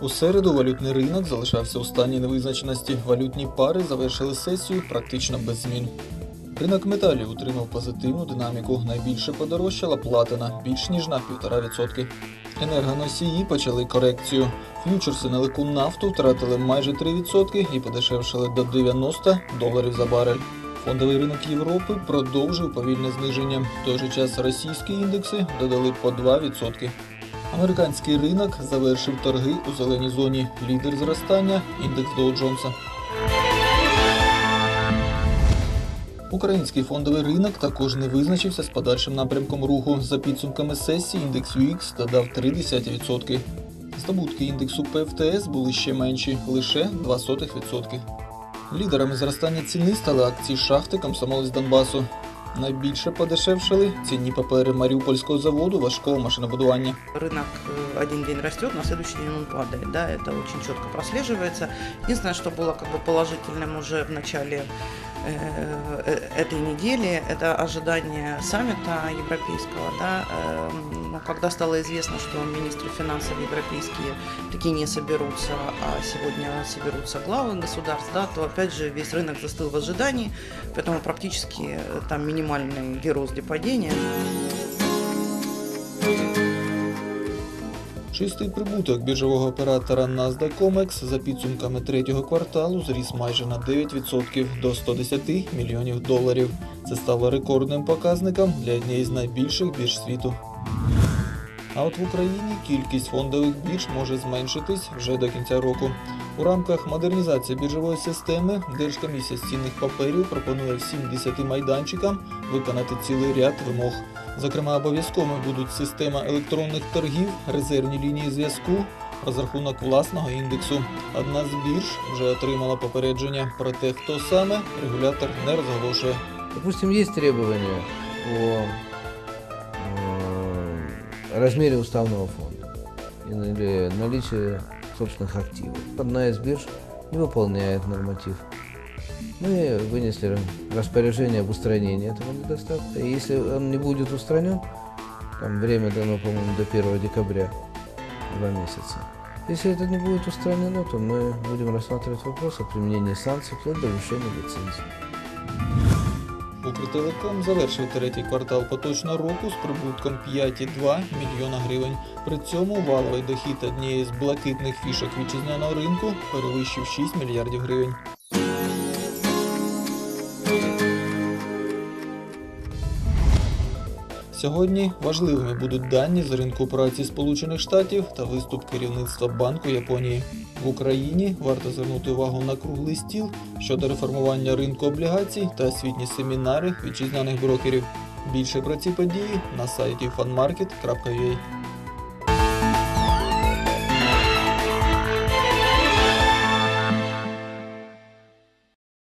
У середу валютний ринок залишався у стані невизначеності. Валютні пари завершили сесію практично без змін. Ринок металів утримав позитивну динаміку. Найбільше подорожчала платина більш ніж на 1,5%. Енергоносії почали корекцію. Ф'ючерси на лику нафту втратили майже 3% і подешевшили до 90 доларів за барель. Фондовий ринок Європи продовжив повільне зниження. В той же час російські індекси додали по 2%. Американський ринок завершив торги у зеленій зоні. Лідер зростання індекс Доу Джонса. Український фондовий ринок також не визначився з подальшим напрямком руху. За підсумками сесії індекс UX додав 0,3%. Здобутки індексу ПФТС були ще менші лише 0,02%. Лідерами зростання ціни стали акції шахти Комсомолець Донбасу. Найбільше подешевшили цінні папери Маріупольського заводу важкого машинобудування. Рынок э, один день растет, на следующий день он падает. Да, это очень четко прослеживается. Единственное, что было как бы положительным уже в начале э, э, этой недели, это ожидание саммита европейского, да, эм, но когда стало известно, что министры финансов европейские таки не соберутся, а сегодня соберутся главы государств, да, то опять же весь рынок застыл в ожидании, поэтому практически э, там минимальный героз для падения. Чистий прибуток біржового оператора NASDAQ COMEX за підсумками третього кварталу зріс майже на 9% до 110 мільйонів доларів. Це стало рекордним показником для однієї з найбільших бірж світу. А от в Україні кількість фондових бірж може зменшитись вже до кінця року. У рамках модернізації біржової системи Держкомісія з цінних паперів пропонує всім 10 майданчикам виконати цілий ряд вимог. Зокрема, обов'язковими будуть система електронних торгів, резервні лінії зв'язку, розрахунок власного індексу. Одна з бірж вже отримала попередження про те, хто саме регулятор не розголошує. Допустим, есть требования по размере уставного фонда или наличие собственных активов. Одна из бирж не выполняет норматив. Мы вынесли распоряжение об устранении этого недостатка. И если он не будет устранен, там время дано, по-моему, до 1 декабря, два месяца. Если это не будет устранено, то мы будем рассматривать вопрос о применении санкций вплоть до лишения лицензии. Укртелеком завершив третій квартал поточного року з прибутком 5,2 мільйона гривень. При цьому валовий дохід однієї з блакитних фішок вітчизняного ринку перевищив 6 мільярдів гривень. Сьогодні важливими будуть дані з ринку праці Сполучених Штатів та виступ керівництва Банку Японії. В Україні варто звернути увагу на круглий стіл щодо реформування ринку облігацій та освітні семінари вітчизняних брокерів. Більше про ці події на сайті fanmarket.ua.